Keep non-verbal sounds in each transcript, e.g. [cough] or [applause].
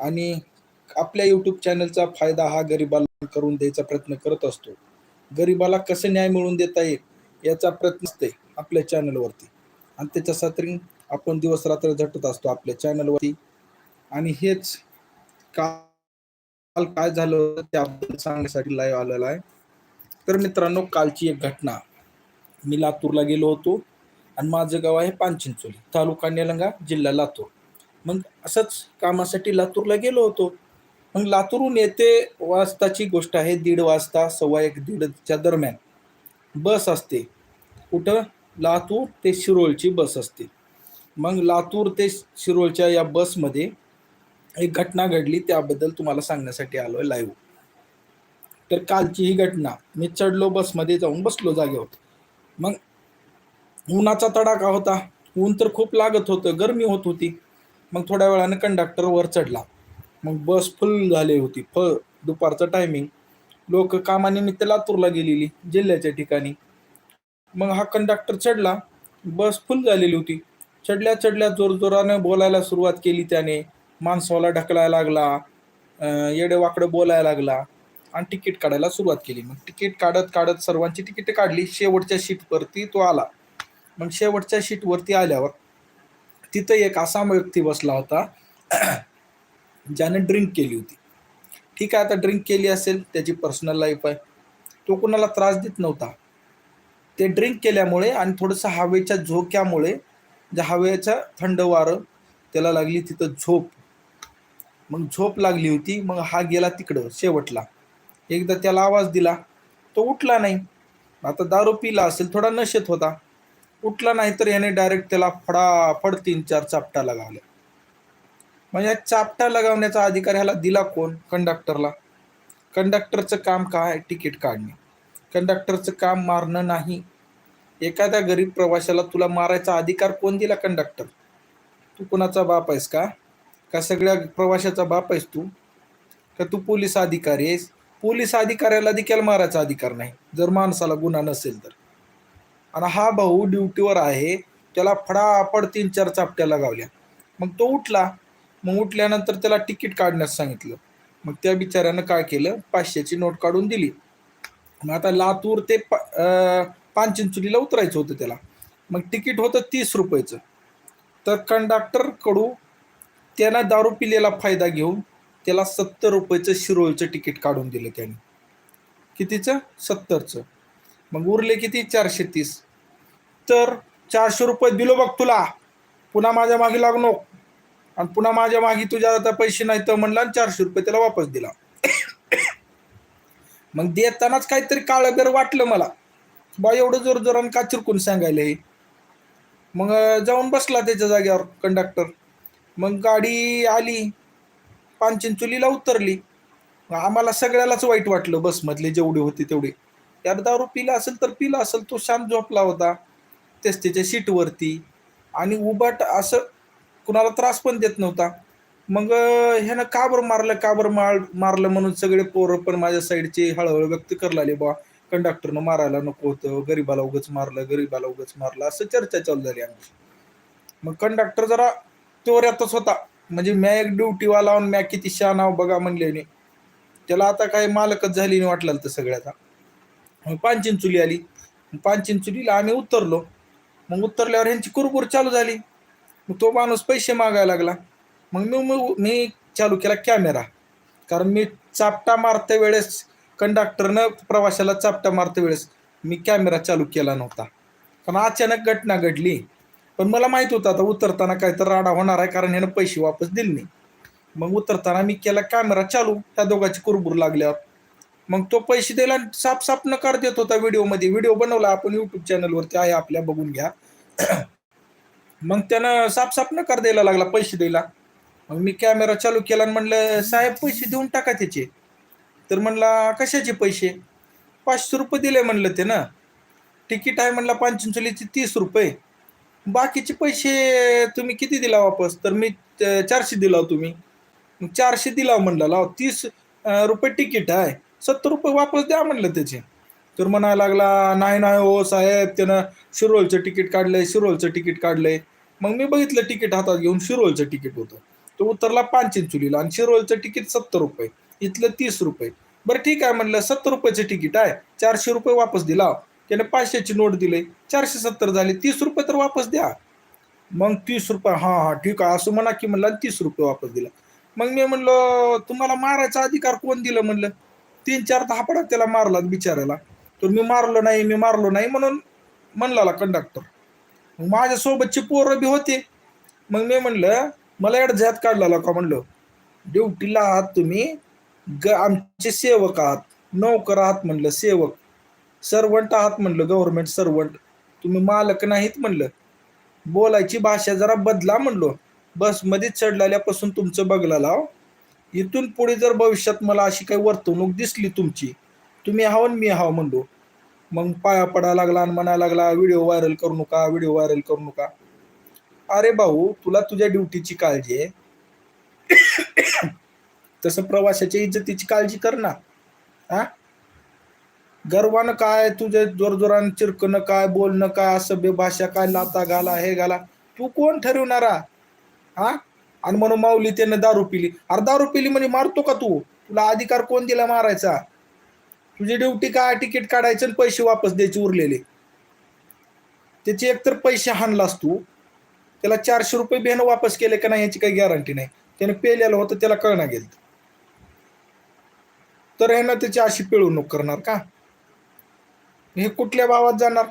आणि आपल्या यूट्यूब चॅनलचा फायदा हा गरिबाला करून द्यायचा प्रयत्न करत असतो. गरिबाला कसं न्याय मिळवून देता येईल याचा प्रयत्न असते आपल्या चॅनलवरती आणि त्याच्यासाठी आपण दिवस रात्र झटत असतो आपल्या चॅनलवरती आणि हेच काल काय झालं त्याबद्दल सांगण्यासाठी लाईव्ह आलेला आहे. तर मित्रांनो कालची एक घटना. मी लातूरला गेलो होतो आणि माझं गाव आहे पानचिंचोली तालुका निलंगा जिल्हा लातूर. मग असंच कामासाठी लातूरला गेलो होतो. मग लातूरहून येते वाजताची गोष्ट आहे दीड वाजता सव्वा एक दीडच्या दरम्यान. बस असते. कुठं? लातूर ते शिरोळची बस असते. मग लातूर ते शिरोळच्या या बसमध्ये एक घटना घडली त्याबद्दल तुम्हाला सांगण्यासाठी आलो आहे लाईव्ह तर कालची ही घटना. मी चढलो बसमध्ये जाऊन बसलो जागेवर मग उन्हाचा तडाखा होता. ऊन तर खूप लागत होतं गरमी होत होती. मग थोड्या वेळानं कंडक्टर वर चढला. मग बस फुल झाली होती. फ दुपारचं टायमिंग लोक कामानिमित्त लातूरला गेलेली जिल्ह्याच्या ठिकाणी. मग हा कंडक्टर चढला. बस फुल झालेली होती. चढल्या चढल्या जोरजोरानं बोलायला सुरुवात केली त्याने. माणसाला ढकलायला लागला. येडे वाकडं बोलायला लागला. आणि तिकीट काढायला सुरुवात केली. मग तिकीट काढत काढत सर्वांची तिकीट काढली. शेवटच्या शीटवरती तो आला. मग शेवटच्या शीटवरती आल्यावर तिथं एक असा व्यक्ती बसला होता ज्याने ड्रिंक केली होती. ठीक आहे आता ड्रिंक केली असेल त्याची पर्सनल लाईफ आहे. तो कुणाला त्रास देत नव्हता. ते ड्रिंक केल्यामुळे आणि थोडंसं हवेच्या झोक्यामुळे ज्या हवेच्या थंड वारं त्याला लागली तिथं झोप. मग झोप लागली होती मग हा गेला तिकडं शेवटला. एकदा त्याला आवाज दिला तो उठला नाही. आता दारू पिला असेल थोडा नशेत होता. उठला नाही तर याने डायरेक्ट त्याला फडाफड तीन चार चापटा लगावल्या. मग या चापटा लगावण्याचा अधिकार ह्याला दिला कोण? कंडक्टरला कंडक्टरचं काम काय तिकीट काढणे. कंडक्टरचं काम मारणं नाही. एखाद्या गरीब प्रवाशाला तुला मारायचा अधिकार कोण दिला? कंडक्टर तू कोणाचा बाप आहेस का? का सगळ्या प्रवाशाचा बाप आहेस तू? का तू पोलीस अधिकारी आहेस? पोलीस अधिकाऱ्याला देखील मारायचा अधिकार नाही. जर माणसाला गुन्हा नसेल तर. आणि हा भाऊ ड्युटीवर आहे. त्याला फडाफड तीन चार चापट्या लगावल्या. मग तो उठला. मग उठल्यानंतर त्याला तिकीट काढण्यास सांगितलं. मग त्या बिचाऱ्यानं काय केलं? पाचशेची नोट काढून दिली. मग आता लातूर ते पा अं, उतरायचं होतं त्याला. मग तिकीट होतं तीस रुपयाचं. तर कंडक्टरकडू त्यानं दारू पिलेला फायदा घेऊन त्याला सत्तर रुपयाचं शिरोळचं तिकीट काढून दिलं त्याने. कितीचं? सत्तरचं. मग उरले किती? चारशे तीस. तर चारशे रुपये दिलो बघ तुला. पुन्हा माझ्या मागे लागलो आणि पुन्हा माझ्या मागे तुझ्या आता पैसे नाही तर म्हणला आणि चारशे रुपये त्याला वापस दिला. [coughs] मग देतानाच काहीतरी काळगर वाटलं मला. बा एवढं जोर जोरान का चिरकून सांगायला हे? मग जाऊन बसला त्याच्या जाग्यावर कंडक्टर मग गाडी आली. पानचिंचोलीला उतरली. मग आम्हाला सगळ्यालाच वाईट वाटलं. बसमधले जेवढे होते तेवढे. यार दारू पिला असेल तर पिला असेल तो शांत झोपला होता. तेच त्याच्या सीटवरती आणि उबाट असं कुणाला त्रास पण देत नव्हता. मग ह्यानं का बरं मारलं का बरं मार मारलं म्हणून सगळे पोरं पण माझ्या साईडचे हळूहळू व्यक्त करायला लागले बा कंडक्टरनं मारायला नको होतं गरीबाला उगच मारलं गरीबाला उगच मारलं असं चर्चा चालू झाली आमची. मग कंडक्टर जरा तोऱ्यातच होता. म्हणजे म्या एक ड्युटीवाला लावून म्या किती शहाणाव बघा म्हणले त्याला आता काय मालकच झाली नाही वाटलं तर सगळ्याचा मग पानचिंचुली आली. पानचिंचुलीला आम्ही उतरलो. मग उतरल्यावर ह्यांची कुरकुर चालू झाली. मग तो माणूस पैसे मागायला लागला. मग मी मी- मी चालू केला कॅमेरा. कारण मी चापटा मारते वेळेस कंडक्टरनं प्रवाशाला चापटा मारते वेळेस मी कॅमेरा चालू केला नव्हता. कारण अचानक घटना घडली. पण मला माहीत होतं आता उतरताना काय तर राडा होणार आहे कारण ह्यानं पैसे वापस दिले नाही. मग उतरताना मी केला कॅमेरा चालू. त्या दोघांची कुरबूर लागल्यावर. मग तो पैसे द्यायला साप साप नकार देत होता व्हिडिओमध्ये. व्हिडिओ बनवला आपण युट्यूब चॅनलवरती आहे आपल्या बघून घ्या. [clears throat] मग त्यानं साप साप नकार द्यायला लागला पैसे द्यायला. मग मी कॅमेरा चालू केला आणि म्हणलं साहेब पैसे देऊन टाका त्याचे. तर म्हणला कशाचे पैसे? पाचशे रुपये दिले म्हणलं ते ना तिकीट आहे म्हणलं पाचचिंचोलीचे तीस रुपये. बाकीचे पैसे तुम्ही किती दिला वापस? तर मी चारशे दिला हो तुम्ही. मग चारशे दिला हो, म्हणलं. लाव तीस रुपये तिकीट आहे. सत्तर रुपये वापस द्या म्हणलं त्याचे. तर म्हणायला लागला नाही नाही हो साहेब त्यानं शिरोलचं तिकीट काढलंय शिरोलचं तिकीट काढलंय. मग मी बघितलं तिकीट हातात घेऊन शिरोलचं तिकीट होतं. तो उतरला पानचिंचुलीला आणि शिरोलचं तिकीट सत्तर रुपये इथलं तीस रुपये. बरं ठीक आहे म्हणलं सत्तर रुपयाचं तिकीट आहे चारशे रुपये वापस दिला. त्याने पाचशेची नोट दिली चारशे सत्तर झाले तीस रुपये तर वापस द्या. मग तीस रुपये हां हां ठीक आहे असं म्हणा की म्हणलं तीस रुपये वापस दिला. मग मी म्हणलं तुम्हाला मारायचा अधिकार कोण दिलं? म्हणलं. तीन चार धापडा त्याला मारला बिचारायला तर मी मारलो नाही मी मारलो नाही म्हणून म्हणला कंडक्टर मग माझ्यासोबतची पोरं बी होते. मग मी म्हणलं मला एडझ्यात काढला का म्हणलं. ड्युटीला आहात तुम्ही. ग आमचे सेवक आहात. नोकर आहात म्हणलं. सेवक. सर्वंट आहात म्हणलं. Government servant. तुम्ही मालक नाहीत म्हणलं. बोलायची भाषा जरा बदला म्हणलो. बसमध्ये चढलेल्यापासून तुमचं बघला लाव. इथून पुढे जर भविष्यात मला अशी काही वर्तवणूक दिसली तुमची तुम्ही हाव आणि मी हाव म्हणलो. मग पाया पडायला लागला आणि म्हणायला लागला व्हिडिओ व्हायरल करू नका व्हिडिओ व्हायरल करू नका. अरे भाऊ तुला तुझ्या ड्युटीची काळजी आहे. [coughs] तसं प्रवाशाच्या इज्जतीची काळजी कर ना. हा? गर्वानं काय तुझे जोरजोरानं चिरकणं काय बोलणं काय असभ्य भाषा काय लाता घाला हे घाला. तू कोण ठरवणारा? हा? आणि म्हणून माऊली त्यानं दारू पिली. अरे दारू पिली म्हणजे मारतो का तू? तुला अधिकार कोण दिला मारायचा? तुझी ड्युटी काय? तिकीट काढायचं आणि पैसे वापस द्यायचे उरलेले. त्याचे एकतर पैसे हाणलास तू. त्याला चारशे रुपये बेहन वापस केले का नाही याची काही गॅरंटी नाही. त्याने पेलेलं होतं त्याला कळणं गेलं तर ह्यानं त्याची अशी पिळवणूक करणार का? हे कुठल्या भावात जाणार?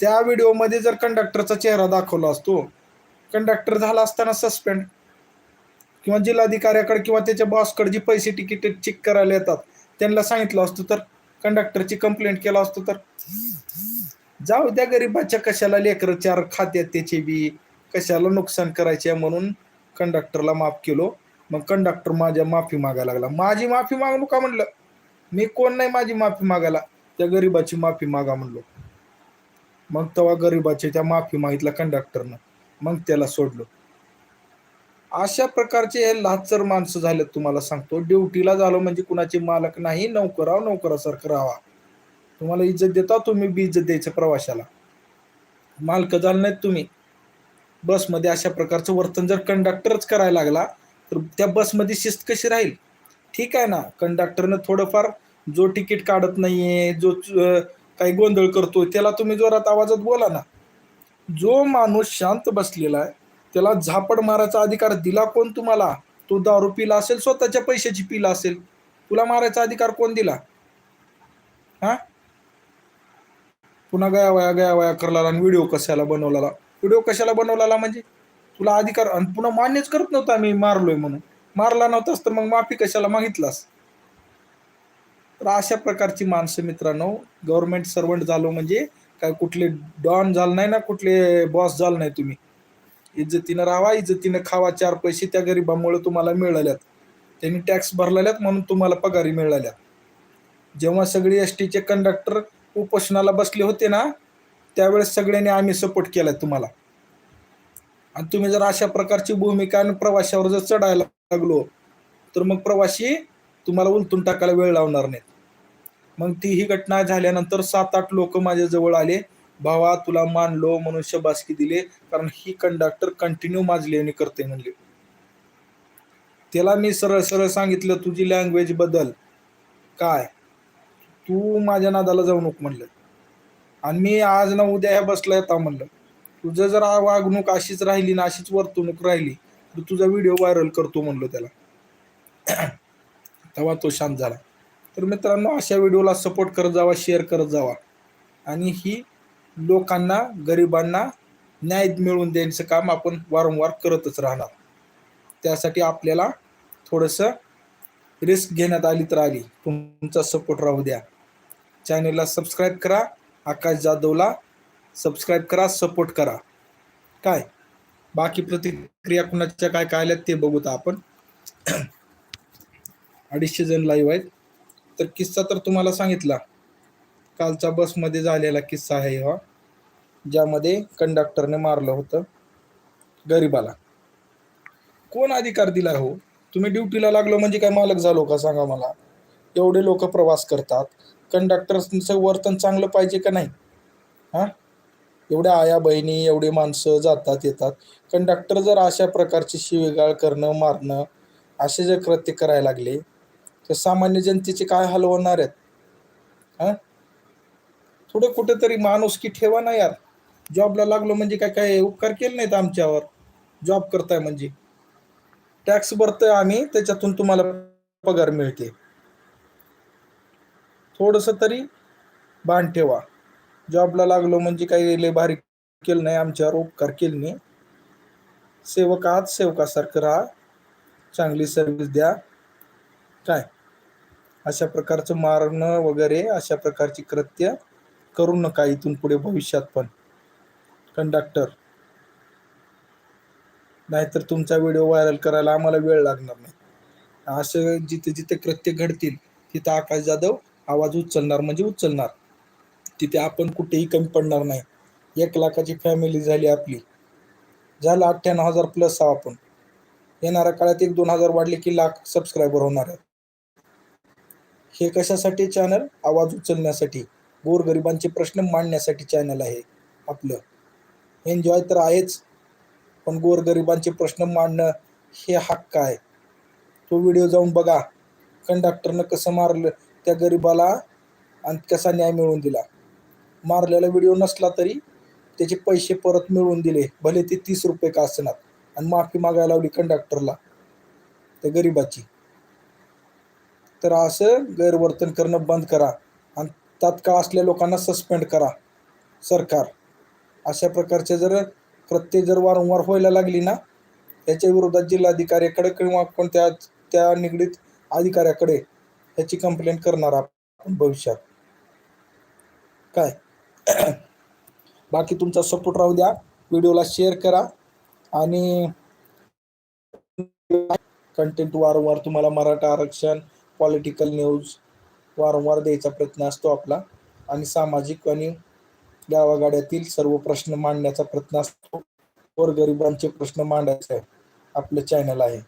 त्या व्हिडिओमध्ये जर कंडक्टरचा चेहरा दाखवला असतो कंडक्टर झाला असताना सस्पेंड किंवा जिल्हाधिकाऱ्याकडे किंवा त्याच्या बॉसकडे जी पैसे तिकीट चेक करायला येतात त्यांना सांगितलं असतं तर कंडक्टरची कंप्लेंट केला असतो तर जाऊ द्या गरीबाच्या कशाला लेकर चार खात्यात त्याचे बी कशाला नुकसान करायचे म्हणून कंडक्टरला माफ केलो. मग कंडक्टर माझ्या माफी मागायला लागला. माझी माफी मागू का म्हणलं. मी कोण नाही माझी माफी मागायला. त्या गरीबाची माफी मागा म्हणलो. मग तेव्हा गरीबाच्या त्या माफी मागितला कंडक्टरनं मग त्याला सोडलो. अशा प्रकारचे हे लाचर माणसं झालेत तुम्हाला सांगतो. ड्युटीला झालो म्हणजे कुणाचे मालक नाही नोकराव नोकरासारखं राहा तुम्हाला इज्जत देता तुम्ही बी इज्जत द्यायचं प्रवाशाला. मालक झालं नाहीत तुम्ही. बसमध्ये अशा प्रकारचं वर्तन जर कंडक्टरच करायला लागला तर त्या बसमध्ये शिस्त कशी राहील? ठीक आहे ना कंडक्टरनं थोडंफार जो तिकीट काढत नाहीये जो काही गोंधळ करतो त्याला तुम्ही जोरात आवाजात बोला ना. जो माणूस शांत बसलेला आहे त्याला झापड मारायचा अधिकार दिला कोण तुम्हाला? तो दारू पिला असेल स्वतःच्या पैशाची पिला असेल. तुला मारायचा अधिकार कोण दिला? हा? पुन्हा गया वया गया वया करला आणि व्हिडिओ कशाला बनवला व्हिडिओ कशाला बनवला म्हणजे? तुला अधिकार आणि पुन्हा मान्यच करत नव्हता मी मारलोय म्हणून. मारला नव्हतास तर मग माफी कशाला मागितलास? तर अशा प्रकारची माणसं मित्रांनो गव्हर्नमेंट सर्वंट झालो म्हणजे काय कुठले डॉन झालं नाही ना कुठले बॉस झालं नाही तुम्ही. इज्जतीनं राहा इज्जतीनं खावा चार पैसे त्या गरिबामुळे तुम्हाला मिळाल्यात. त्यांनी टॅक्स भरलेल्यात म्हणून तुम्हाला पगारी मिळाल्या जेव्हा सगळे एस टीचे कंडक्टर उपोषणाला बसले होते ना त्यावेळेस सगळ्यांनी आम्ही सपोर्ट केलाय तुम्हाला. आणि तुम्ही जर अशा प्रकारची भूमिका आणि प्रवाशावर जर चढायला लागलो तर मग प्रवासी तुम्हाला उलटून टाकायला वेळ लावणार नाहीत. मग ती ही घटना झाल्यानंतर सात आठ लोक माझ्याजवळ आले. भावा तुला मानलो म्हणून बासकी दिले कारण ही कंडक्टर कंटिन्यू माजली करते म्हणले. त्याला मी सरळ सरळ सांगितलं तुझी लँग्वेज बदल. काय? तू माझ्या नादाला जाऊ नको म्हणलं. आणि मी आज ना उद्या ह्या बसला येता म्हणलं. तुझं जर वागणूक अशीच राहिली ना अशीच वर्तणूक राहिली तर तुझा व्हिडिओ व्हायरल करतो म्हणलो त्याला. [clears throat] तेव्हा तो शांत झाला. तर मित्रांनो अशा व्हिडिओला सपोर्ट करत जावा शेअर करत जावा. आणि ही लोकांना गरिबांना न्याय मिळवून देण्याचं काम आपण वारंवार करतच राहणार. त्यासाठी आपल्याला थोडंसं रिस्क घेण्यात आली तर आली. तुमचा सपोर्ट राहू द्या. चॅनेलला सबस्क्राईब करा. आकाश जाधवला सबस्क्राईब करा सपोर्ट करा. काय? बाकी प्रतिक्रिया कुणाच्या काय काय आल्यात ते बघूत आपण. अडीचशे जण लाईव्ह आहेत. तर किस्सा तर तुम्हाला सांगितला. कालचा बसमध्ये झालेला किस्सा आहे हा ज्यामध्ये कंडक्टरने मारलं होतं गरिबाला. कोण अधिकार दिला हो? तुम्ही ड्युटीला लागलो म्हणजे काय मालक झालो का सांगा मला? एवढे लोक प्रवास करतात. कंडक्टरचं वर्तन चांगलं पाहिजे का नाही? हां? एवढ्या आया बहिणी एवढी माणसं जातात येतात. कंडक्टर जर अशा प्रकारची शिवेगाळ करणं मारणं असे जर कृत्य करायला लागले तर सामान्य जनतेचे काय हाल होणार आहेत? हां? थोडं कुठेतरी माणुसकी ठेवा ना यार. जॉबला लागलो म्हणजे काय काय उपकार केले नाहीत आमच्यावर? जॉब करताय म्हणजे. टॅक्स भरतोय आम्ही त्याच्यातून तुम्हाला पगार मिळते. थोडंसं तरी भान ठेवा. जॉबला लागलो म्हणजे काही लय भारी केलं नाही आमच्यावर उपकार केले नाही. सेवक आहात सेवकासारखं राहा. चांगली सर्व्हिस द्या. काय? अशा प्रकारचं मारणं वगैरे अशा प्रकारची कृत्य करू नका इथून पुढे भविष्यात पण. कंडक्टर. नाहीतर तुमचा व्हिडिओ व्हायरल करायला आम्हाला वेळ लागणार नाही. असं जिथे जिथे कृत्य घडतील तिथं आकाश जाधव आवाज उचलणार म्हणजे उचलणार. तिथे आपण कुठेही कमी पडणार नाही. एक लाखाची फॅमिली झाली आपली. झालं अठ्ठ्याण्णव हजार प्लस आहो आपण. येणाऱ्या काळात एक दोन हजार वाढले की लाख सबस्क्रायबर होणार आहेत. हे कशासाठी चॅनल आवाज उचलण्यासाठी. गोरगरिबांचे प्रश्न मांडण्यासाठी चॅनल आहे आपलं. एन्जॉय तर आहेच पण गोरगरिबांचे प्रश्न मांडणं हे हक्क आहे. तो व्हिडिओ जाऊन बघा. कंडक्टरनं कसं मारलं त्या गरिबाला आणि कसा न्याय मिळवून दिला. मारलेला व्हिडिओ नसला तरी त्याचे पैसे परत मिळवून दिले. भले ते तीस रुपये का असणार. आणि माफी मागायला लावली कंडक्टरला त्या गरिबाची. तर असं गैरवर्तन करणं बंद करा आणि तात्काळ असल्या लोकांना सस्पेंड करा. सरकार. अशा प्रकारचे जर कृत्य जर वारंवार व्हायला लागली ना त्याच्या विरोधात जिल्हाधिकाऱ्याकडे किंवा कोणत्या त्या निगडीत अधिकाऱ्याकडे ह्याची कंप्लेंट करणार आपण भविष्यात. काय? [clears throat] बाकी तुमचा सपोर्ट राहू द्या. व्हिडिओला शेअर करा आणि कंटेंट वारंवार तुम्हाला मराठा आरक्षण पॉलिटिकल न्यूज वारंवार द्यायचा प्रयत्न असतो आपला. आणि सामाजिक आणि गावागाड्यातील सर्व प्रश्न मांडण्याचा प्रयत्न असतो. गोरगरिबांचे प्रश्न मांडायचे आहे. आपलं चॅनल आहे.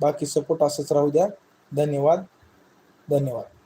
बाकी सपोर्ट असंच राहू द्या. धन्यवाद. धन्यवाद.